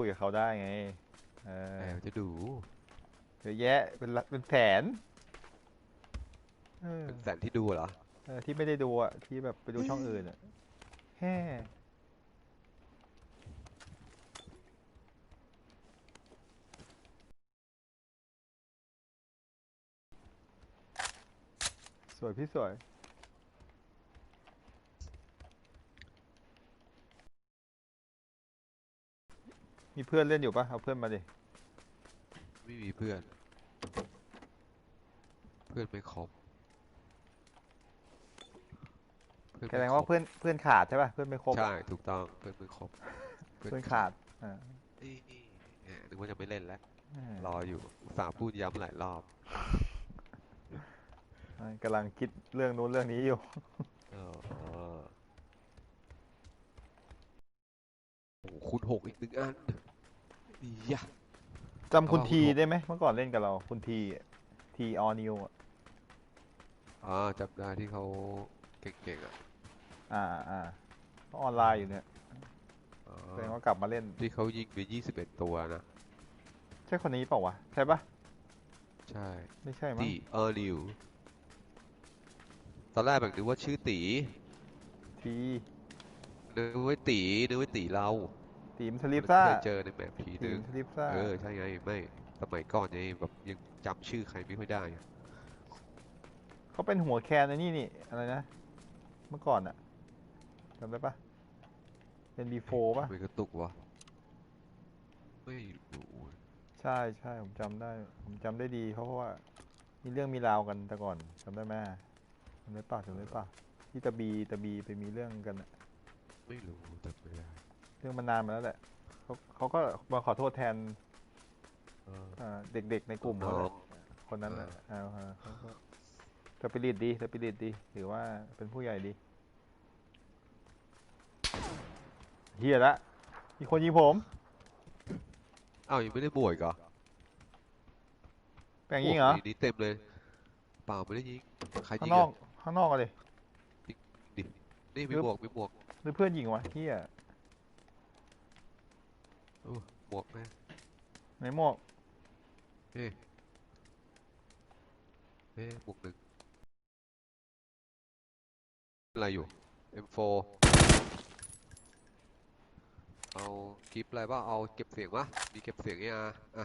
คุยกับเขาได้ไง เอแออบจะดูเยอะแยะเป็นละเป็นแสนเออเป็นแสนที่ดูเหรอ เออที่ไม่ได้ดูอะ ที่แบบไปดูช่องอื่นอะแฮ่สวยพี่สวย มีเพื่อนเล่นอยู่ปะเอาเพื่อนมาดิ ไม่มีเพื่อน เพื่อนไม่ครบเพื่อนแสไม่ดงครว่าบเพื่อนเพื่อนขาดใช่ปะเพื่อนไม่ครบใช่ถูกต้องเพื่อนไม่ครบเพื่อนขาดอ่านี่นี่แหมนึกว่าจะไม่เล่นแล้วอ่ารออยู่อุตส่าห์พูดย้ำหลายรอบอ่ากำลังคิดเรื่องนู้นเรื่องนี้อยู่ เออโอ้โหคูณหกอีกหนึ่งอัน อียะ จำคุณเอาทีเอาได้ไหมเมื่อก่อนเล่นกับเรา คุณทีทีออนิวอะอ่าจำได้ที่เขาเก่งๆอะอ่าอ่าเขาออนไลน์อยู่เนี่ยอ๋อแสดงว่ากลับมาเล่น ที่เขายิงไปยี่สิบเอ็ดตัวนะ ใช่คนนี้เปล่าวะ ใช่ปะใช่ไม่ใช่มั้งตีเออริวตอนแรกแบบนึกว่าชื่อตีทีนึกว่าตีนึกว่าตีเรา ทีมสลิปซ่าเคยเจอในแมปทีทีนึมงสลิปซ่าเออใช่ไงไม่สมัยก่อนไงแบบยังจำชื่อใครไม่ค่อยได้อะเขาเป็นหัวแคนในนี่นี่อะไรนะ เมื่อก่อนอะจำได้ปะเป็นบีโฟปะไม่กระตุกวะไม่รู้ใช่ใช่ผมจำได้ ผมจำได้ดีเพราะว่ามีเรื่องมีราวกันแต่ก่อนจำได้ไหมจำได้ปะจำได้ปะที่ตะบีตะบีไปมีเรื่องกันอะไม่รู้แต่ไม่ได้ เรื่องมันนานมาแล้วแหละเขาเขาก็มาขอโทษแทนเออ อ่าเด็กๆในกลุ่มเขาน้แหอละงคนนั้นแหละอ่าอ่าฮะเขาก็สปิริตดีสปิริตดีถือว่าเป็นผู้ใหญ่ดีเฮียละมีคนยิงผมอ้าวยังไม่ได้บวชอีกเหรอแปลงยิงเหรอ โโนี่เต็มเลย เปล่าไม่ได้ยิง ใครข้ายิงงนออะกข้างนอกอะดิดินี่มีปึ๊บบวกมีบวกหรือเพื่อนยิงวะเฮีย อู้บวกแม่ไหนหมวกเอ๊ะเอ๊ะบวกหนึ่งอะไรอยู่ M4 เอากิฟอะไรบ้างเอาเก็บเสียงวะมีเก็บเสียงไอ้อาอะ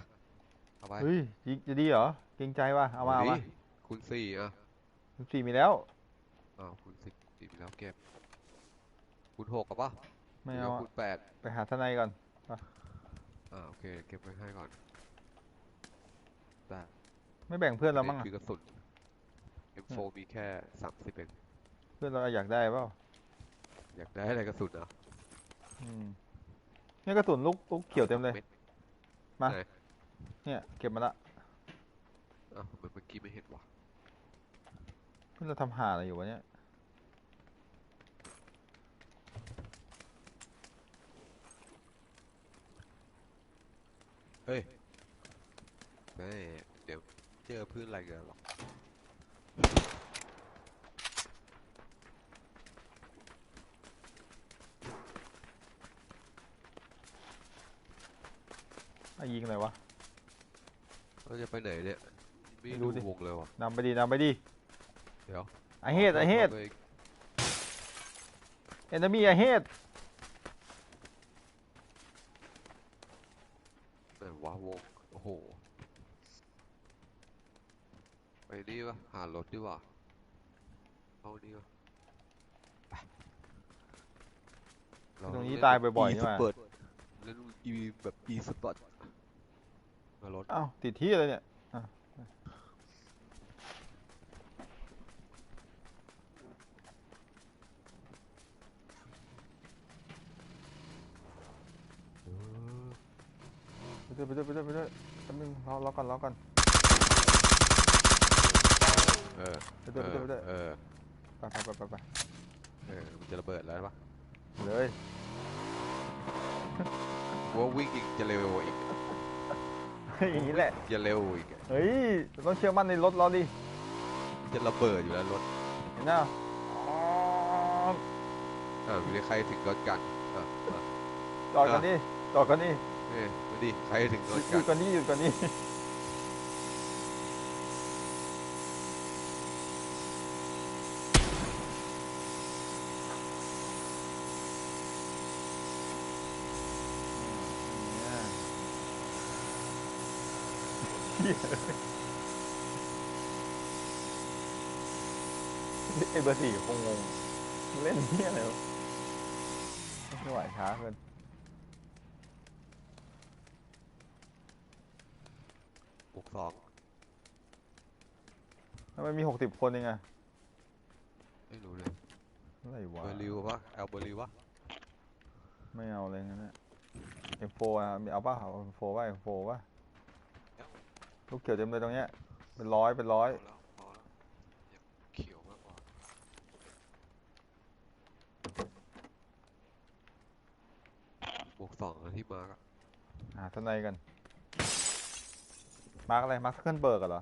เอาไปเฮ้ยยิงจะดีเหรอเกรงใจวะเอามาเอามาดิคูณสี่อะสิบสี่มีแล้ว อ้าวคูณสิบสี่ไปแล้วเก็บคูณหกกับปะไม่หรืเอาว่อะคูณแปดไปหาทนายก่อน อ่าโอเคเก็บไว้ให้ก่อนแต่ไม่แบ่งเพื่อนเรามั้งอะคือกระสุน M4 มีแค่สามสิบเองเพื่อนเราอยากได้เปล่าอยากได้อะไรกระสุนอะอืมเนี่ยกระสุนลูกลูกเขียวเต็มเลยดมา ไหนเนี่ยเก็บมาละอ้าวทำไมเมื่อกี้ไม่เห็นวะเพื่อนเราทำหาอะไรอยู่วะเนี่ย เฮ้ยแม่ เดี๋ยวเจอพื้นอะไรกันหรอกอะยิงอะไรวะ เราจะไปไหนเนี่ยไม่ไม่รู้ดูดิ วงเลยวะนำไปดีนำไปดีเดี๋ยวไอเฮดไอเฮดตัวองเอนมีไอเฮด ไหนวะวงโอ้โหไปนี่วะหารถดีกว่าเอานี่วะไปเตรงนี้เล่ตายบ่อยๆ e นี่หว่า sport เล่น e แบบ e sport มารถอ้าวติดที่อะไรเนี่ยอะเออไปด้วยไปด้วยไปด้วยไปด้วยแป๊บนึงรอรอก่อนรอก่อนเออไปด้วยไปด้วยไปด้วยเออ ไปไปไปไปไปเออ มันจะระเบิดแล้วปะเลย ว่าวิ่งอีกจะเร็วอีกอย่างนี้แหละ จะเร็วอีกเฮ้ยต้องเชื่อมั่นในรถเราดิมันจะระเบิดอยู่แล้วรถเห็นไหมอ๋ออ่ามีใครถึงรถกันอะอะจอดกันดิจอดกันดิเอเอ้ยมาดิใครถึงโดนหกัยุดดก่อนนี้หยุดก่อนนี้ ไอ้เบอร์สี่คงงงมึงเล่นเนี้ยอะไรวะไม่ไหวช้าเกินบวกสองทำไมมีหกสิบคนเองอะไม่รู้เลยอะไรวะเบอร์ริวปะแอลเบอร์ริวปะไม่เอาเลยงั้นอะเอ็มโฟอะมีเอาป่ะเอาเอ็มโฟป่ะเอ็มโฟป่ะ ลูกเขียวเต็มเลยตรงเนี้ย เป็นร้อยเป็นร้อย พอแล้วพอแล้วอยากเขียวมากกว่าบวกสองนะที่มาร์กอะหาทนายกัน มาร์กอะไร มาร์กเคิลเบิร์กเหรอ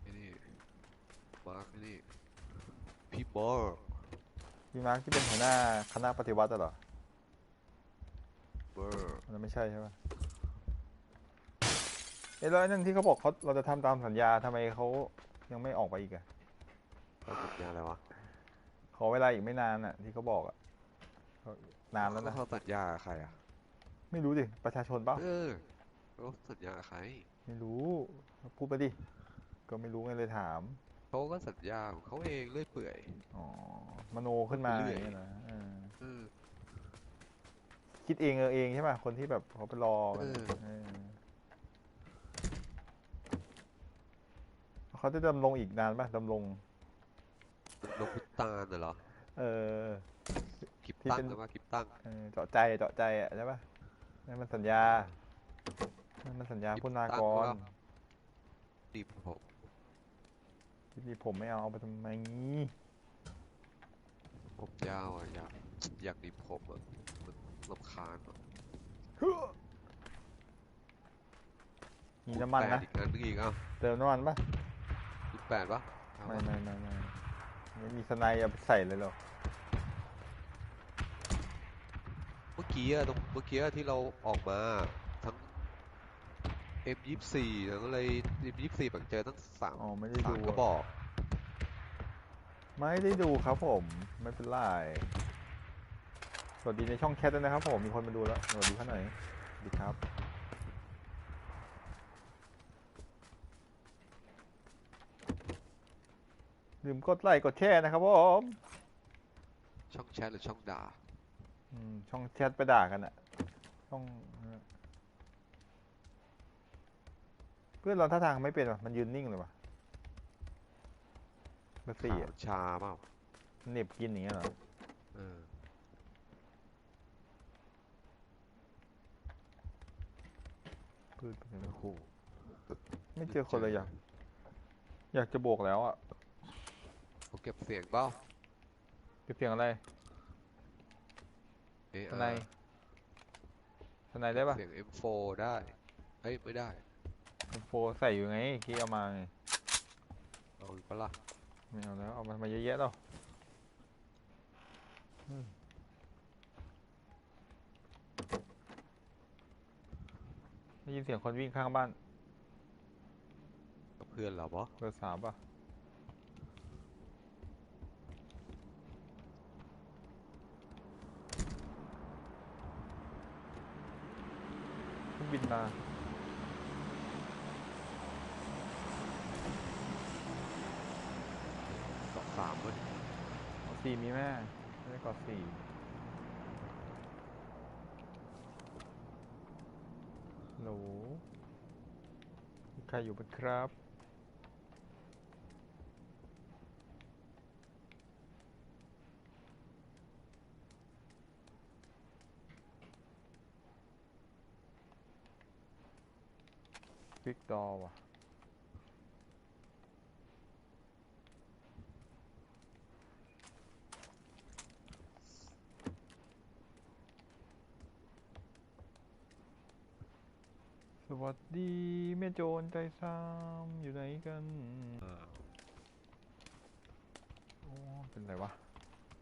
ไอ้นี่มาร์กไอ้นี่พี่บอร์พี่มาร์กที่เป็นหัวหน้าคณะปฏิวัติอะเหรอเบอร์ มันไม่ใช่ใช่ปะ เอ๊ะแล้วไอ้นั่นที่เขาบอกเขาเราจะทำตามสัญญาทำไมเขายังไม่ออกไปอีกอะเขาสัญญาอะไรวะขอเวลาอีกไม่นานอะที่เขาบอกอะเขานานแล้วนะเขาสัญญากับใครอะ ไม่รู้ดิประชาชนเปล่าเออเขาสัญญากับใครไม่รู้พูดไปดิก็ไม่รู้ไงเลยถาม เขาก็สัญญาของเขาเองเรื่อยเปื่อย อ๋อมโนขึ้นมาเรื่ออย ย่างเงี้ยนะเออเออ คิดเองเออเองใช่ป่ะคนที่แบบเขาไปรอกันเออ เออ เขาจะดำรงอีกนานป่ะดำรงนกพุตานน่ะเหรอเออกิบที่ตั้งเป็น หรือว่ากิบตั้งเออเจาะใจอะเจาะใจอะใช่ป่ะนั่นมันสัญญานั่นมันสัญญาพุนากตั้งรแล้วดิบผมที่นี่ผมไม่เอาเอาไปทำไมงี้ผมยาวอะอยากอยากดิบผมอะมันรำคาญอะมีน้ำมันแปนะดอีกอันนึงอีกเอ้าเติมน้ำมันป่ะสิบ แปดปะเอาไม่ปะไม่ไม่ไม่ไม่มีสไนด์เอาไปใส่เลยเหรอเมื่อกี้อะตรงเมื่อกี้อะที่เราออกมาทั้ง M ยี่สิบสี่แล้วก็เลย M ยี่สิบสี่แบบเจอตั้งสามอ๋อไม่ได้สาดูมกระอะบอก ไม่ได้ดูครับผม ไม่เป็นไรสวัสดีในช่องแคทด้วยนะครับผมมีคนมาดูแล้วสวัสดีเขาหน่อยสวัสดีครับ ลืมกดไลค์กดแชร์นะครับผมช่องแชทหรือช่องด่าอืมช่องแชทไปด่ากันอะช่องเพื่อนเราท่าทางไม่เป็นว่ะมันยืนนิ่งเลยว่ะเบอร์สี่ขาอะวชาเปล่าเหน็บกินอย่างเงี้ยเหรอเออพืชเป็นไม่คู่ไม่เจอคนเลยอยากอยากจะโบกแล้วอะ เขาเก็บเสียงเปล่าเก็บเสียงอะไรเอะทนายทนายได้ปะเสียง M4 ได้เฮ้ยไม่ได้โฟใส่อยู่ไงคีเอามาไงเอาอีกปะล่ะไม่เอาแล้วเอามามาเยอะแยะแล้วอืมได้ยินเสียงคนวิ่งข้างบ้านกับเพื่อนเราปะเบอร์สามป่ะเครื่อง บินมาสองสามเว้ยเกาะสี่มีแม่ไม่ได้เกาะสี่ฮัลโหลมีใครอยู่ไหมครับ วิกตอร์ว่ะสวัสดีแม่โจรใจซ้ำอยู่ไหนกันอ่าโอ้เป็นไรวะ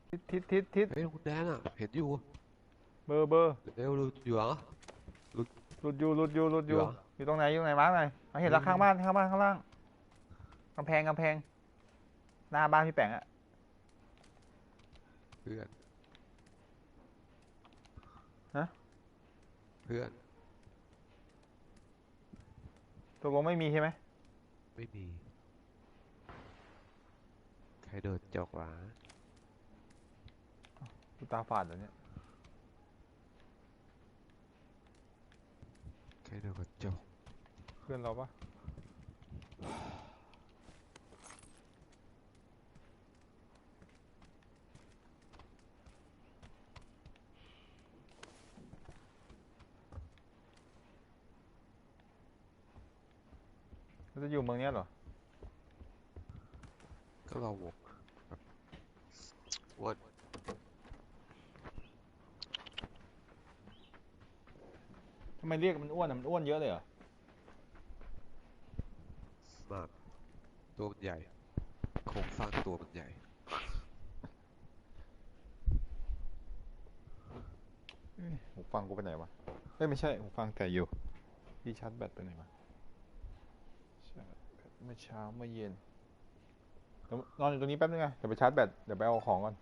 ทิศทิศทิศทิศเฮ้ยคุณแดนอะ เห็นอยู่ เบอร์เบอร์เร็วหลุดอยู่เหรอหลุดอยู่หลุดอยู่หลุดอยู่เหรอ อยู่ตรงไหนอยู่ตรงไหนมาร์กหน่อยมาเห็นแล้วข้างบ้านข้างบ้านข้างล่างกำแพงกำแพง หน้าบ้านพี่แปงอะเพื่อน ฮะ เพื่อน ตกลงไม่มีใช่ไหมไม่มี ใครโดนจอกหวะกูตาฝาดเหรอเนี่ย ใครโดนกระจกเพื่อนเราปะมันจะอยู่เมืองเนี้ยเหรอ ก็เราวงแบบอ้วนทำไมเรียกมันอ้วนอะมันอ้วนเยอะเลยเหรอ มาก ตัวมันใหญ่ โครงสร้างตัวมันใหญ่หูฟังกูไปไหนวะเอ้ยไม่ใช่หูฟังแต่อยู่ที่ชาร์จแบตไปไหนวะชาร์จแบตเมื่อเช้าเมื่อเย็นเดี๋ยวนอนอยู่ตรงนี้แป๊บนึงไงเดี๋ยวไปชาร์จแบตเดี๋ยวไปเอาของก่อน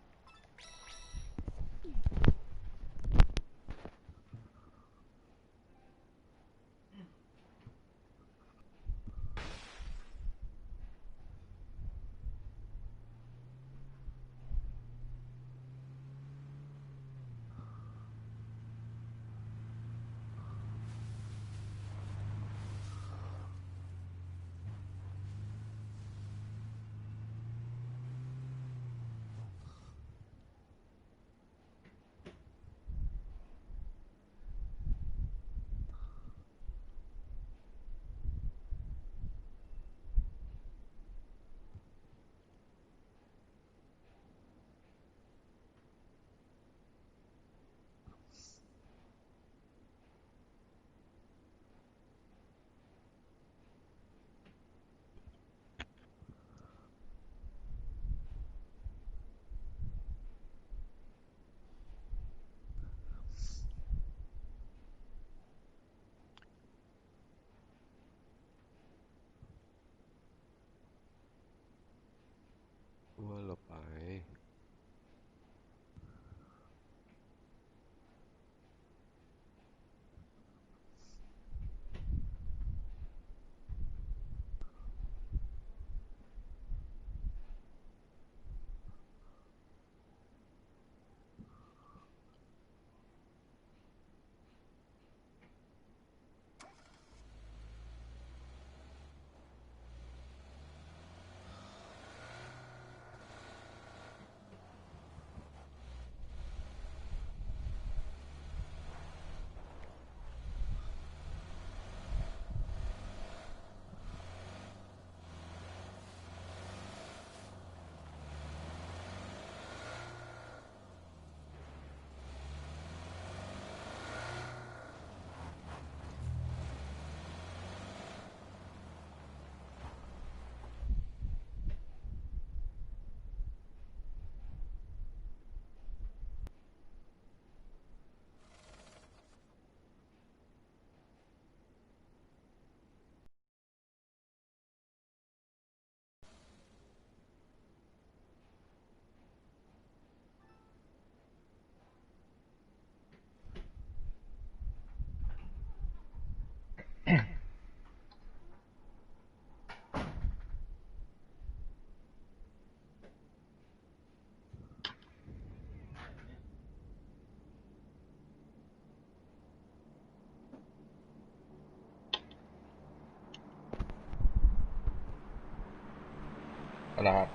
ครับ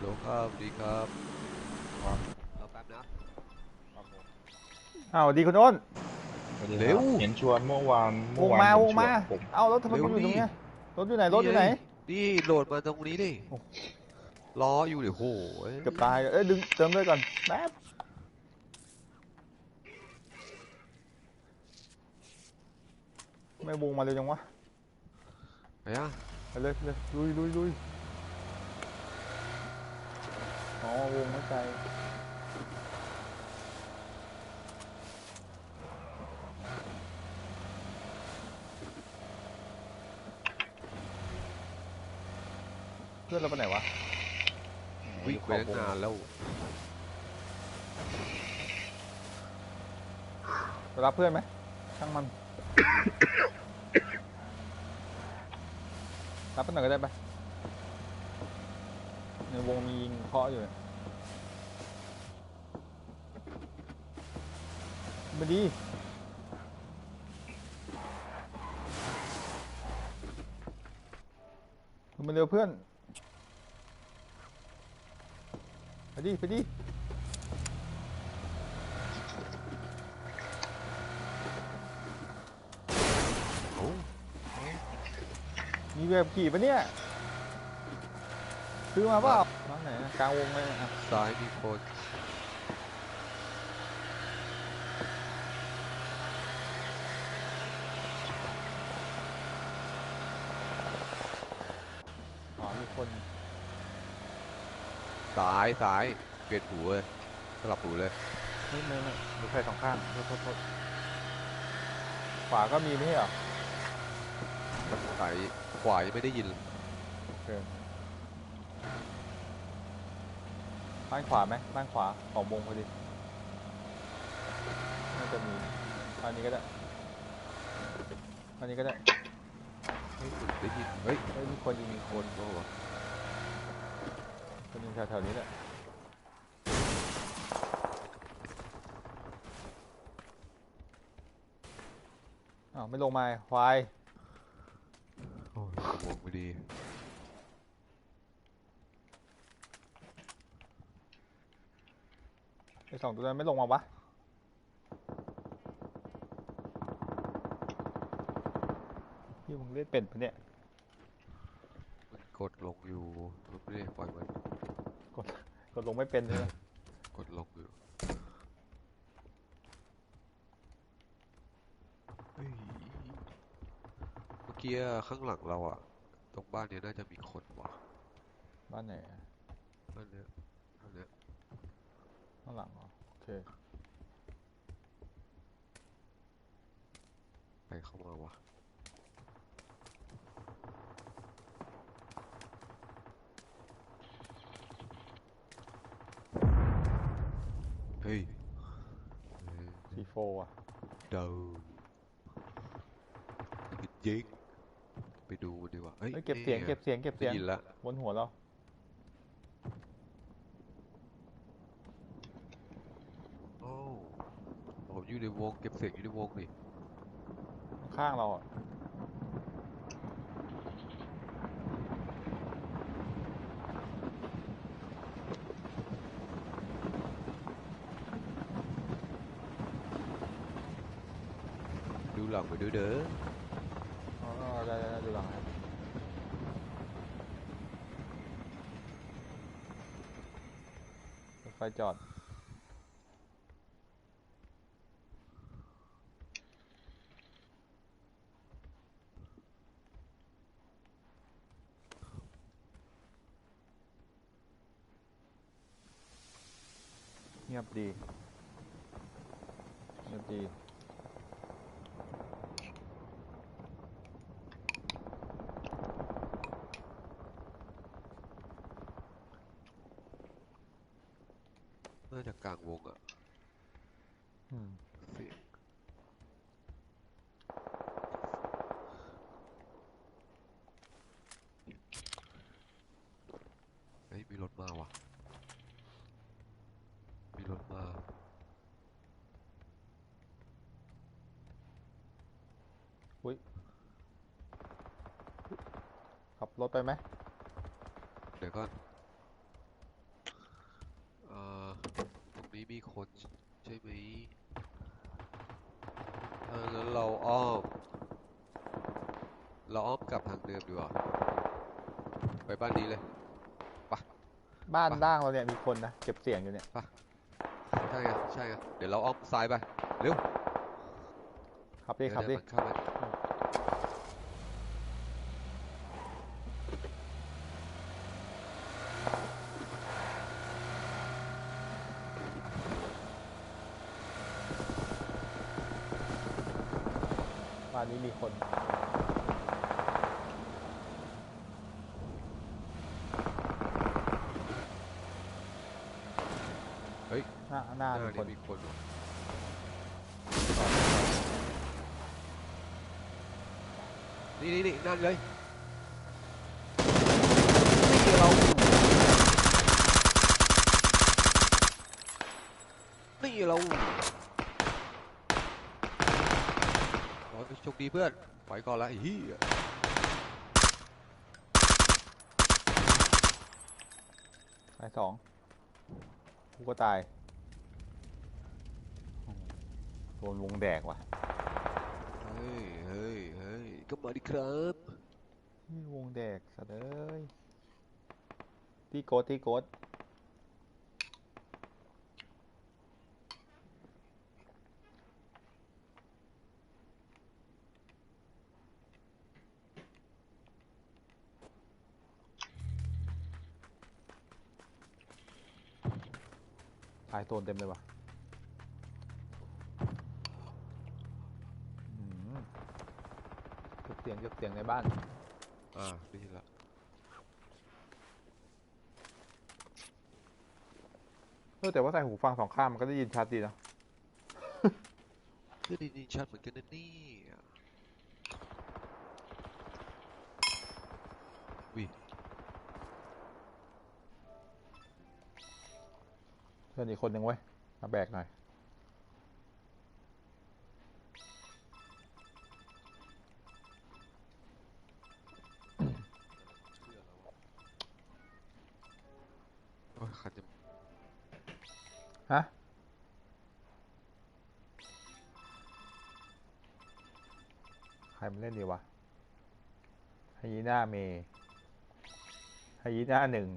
โลครับดีครับครับรอแป๊บนะอ้าวดีคุณอ้น สวัสดีคบเร็ว เห็นชวนเมื่อวานวเมื่องวานมาเห็วนงชมา ผมเอารถทำไมเร็คุวณอยู่ตรงดิเนี้ยรถอยู่ไหนรถอยู่ไหนนี่โหลดมาตรงนี้ดิโอ้รออยู่เดี๋ยวโหยเกือบตายเอ้ยดึงเติมด้วยก่อนแป๊บไม่วงมาเร็วจังวะไปอะไปเลยไปเลยลุยลุยลุย อ๋อวงเข้าใจเพื่อนเราไปไหนวะวิ่งไปตั้งนานแล้วไปรับเพื่อนไหมช่างมัน รับเพื่อนหนก็ได้ไปะ ในวงมียิงเคาะอยู่เนี่ยมาดีมาเร็วเพื่อน ไปดิ ไปดิ มีแบบขี่ปะเนี่ย ซื้อมาเปล่าน้องไหนอะกลางวงเลยอะซ้ายมีคนอ๋อมีคนซ้ายซ้ายเปลี่ยนหูเลยสลับหูเลยไม่ไม่ไม่ดูใครสองข้างโทษโทษโทษขวาก็มีไม่ใช่เหรอซ้ายขวายังไม่ได้ยินเลยโอเค บ้านขวาไหมบ้านขวาสองวงพอดีน่าจะมีอันนี้ก็ได้อันนี้ก็ได้เฮ้ยเหมือนได้ยินเฮ้ยเฮ้ยมีคนยิงมีคคนนบ้าวะคนยิงแถวๆนี้แหละอ้าวไม่ลงมาควาย โอ้ยสมองไม่ดี ไอ สองตัวนั้นไม่ลงมาวะพี่มึงเล่นเป็นปะเนี่ย มันกดลงอยู่มันไม่ได้ปล่อยมันกด กดลงไม่เป็นใช่ไหมกดลงอยู่เฮ้ยเมื่อกี้อะข้างหลังเราอะตรงบ้านเนี้ยน่าจะมีคนว่ะบ้านไหนอะบ้านเนี้ยบ้านเนี้ยข้างหลังเหรอ โอเคใครเข้ามาวะเฮ้ยเฮ้ยซีโฟอะเดายิงไปดูดีกว่าเฮ้ยเฮ้ยเก็บเสียงนี่ไเก็บเสียงเก็บได้เสียงยินละบนหัวเรา โอ้ผมอยู่ใน วงเก็บเสียงอยู่ในวงนี่ข้างเราอะ ดูหลังไปด้วยเด้ออ๋อได้ได้ได้ดูหลังให้รถไฟจอด ยบดีเงียบดีน่าจะกลางวงอะอืม เสียงเฮ้ยมีรถมาว่ะ มีรถมา อุ้ย ขับรถ ไปไหมเดี๋ยวก่อนเอ่อตรงนี้มีคนใช่ไหมเออแล้วเราอ้อม เราอ้อมกลับทางเดิมดีกว่า ไปบ้านนี้เลยบ้านไปล่างเราเนี่ยมีคนนะเก็บเสียงอยู่เนี่ยใช่ไงใช่ไงเดี๋ยวเราอ้อมซ้ายไป เร็ว ขับดิเดี๋ยวขับดิเดี๋ยวมันเข้ามา บ้านนี้มีคนา หน้าหน้ามีคนี่นมีคนว่ะนี่นี่นี่นั่นเลยนี่เรานี่เราโอ้ยโชคดีเพื่อนไปก่อนละไอ้เหี้ยตายสองกูก็ตาย โดนวงแดกว่ะ เฮ้ยเฮ้ยเฮ้ยก็มาดิครับนี่วงแดกสัตว์เอ้ยตีโกดตีโกดตายโซนเต็มเลยว่ะอืมยก เสียงยกเสียงในบ้าน อ่าได้ยินละเออแต่ว่าใส่หูฟังสองข้างมันก็ได้ยินชัดดีนะคือได้ยินชัดเหมือนกันนะเนี่ยวิเพื่อนอีกคนหนึ่งเว้ยมาแบกหน่อย ฮะ ใครมันเล่นดีวะไฮยีน่าเมไฮยีน่าหนึ่ง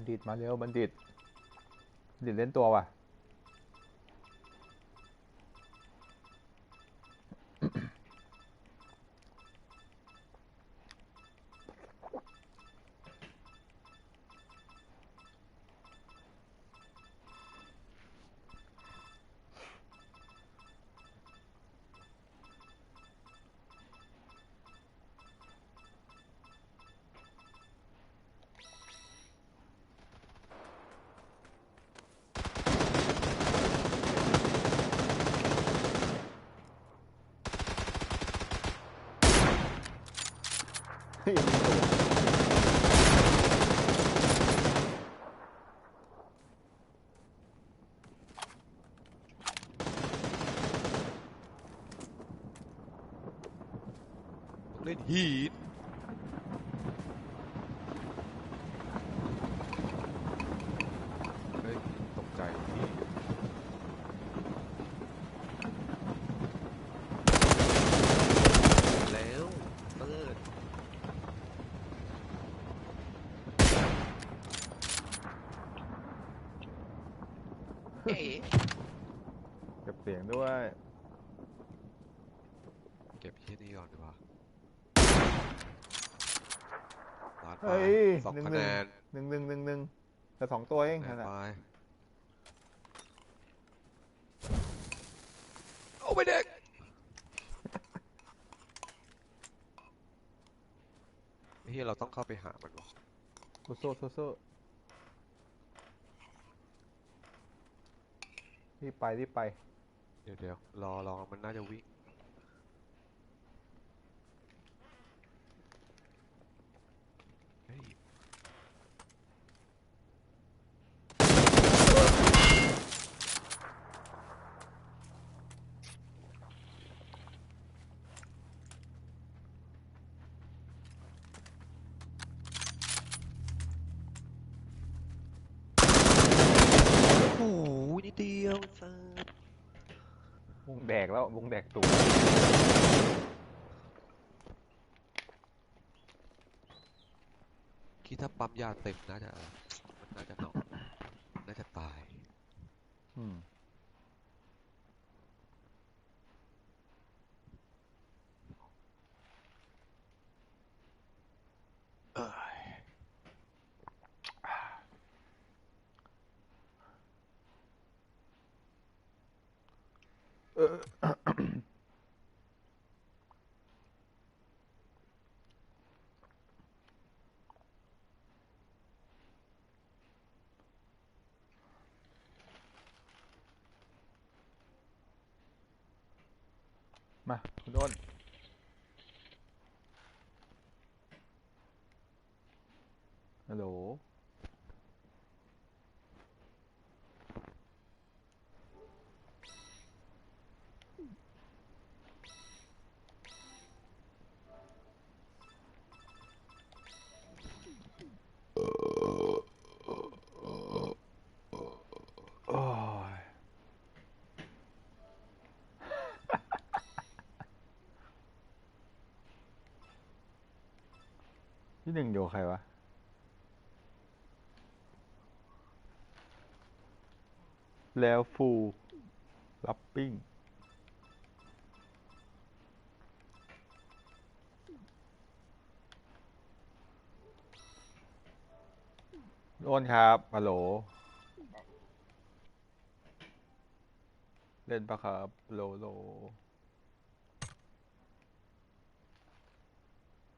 บัณฑิตมาเร็วบัณฑิตบัณฑิตเล่นตัวว่ะ เฮ้ย ต้องเล่นฮีทเฮ้ยตกใจที่แล้วเปิดเอ๊ะ เก็บเสียงด้วย เก็บที่นี่ก่อนดีกว่าลาดไป เฮ้ยสองหนึ่งคะหแนนึ่งนหนึ่งหนึ่งหนึ่งหนึ่งแต่สองตัวเองแนนั่นนแหละไปเอาไปเด็ก เฮียเราต้องเข้าไปหามันวะโซโซ่โซโซ่รีบไปรีบไป เดี๋ยวเดี๋ยวรอรอมันน่าจะวิ่ง เดียวสัวงแดกแล้ววงแดกตัวคิดถ้าปั๊มยาเต็มน่าจะนน่าจะหนอกน่าจะตาย อืมเออ มาคุณอ้นฮัลโหล ที่หนึ่งอยู่ใครวะ แล้วฟูลับปิ้ง โอนครับฮัลโหล เล่นปะครับ โลโล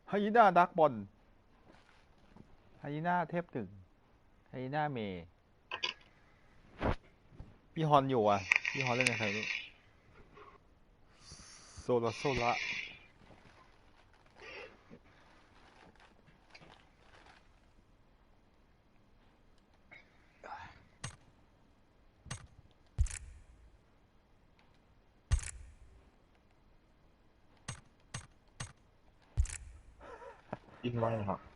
ไฮยีน่าดักบอล ไฮยีน่าเทพหนึ่งไฮยีน่าเมย์พี่ฮอนอยู่อะพี่ฮอนเล่นกับใครไม่รู้โซลาโซละกินไว้นะครับ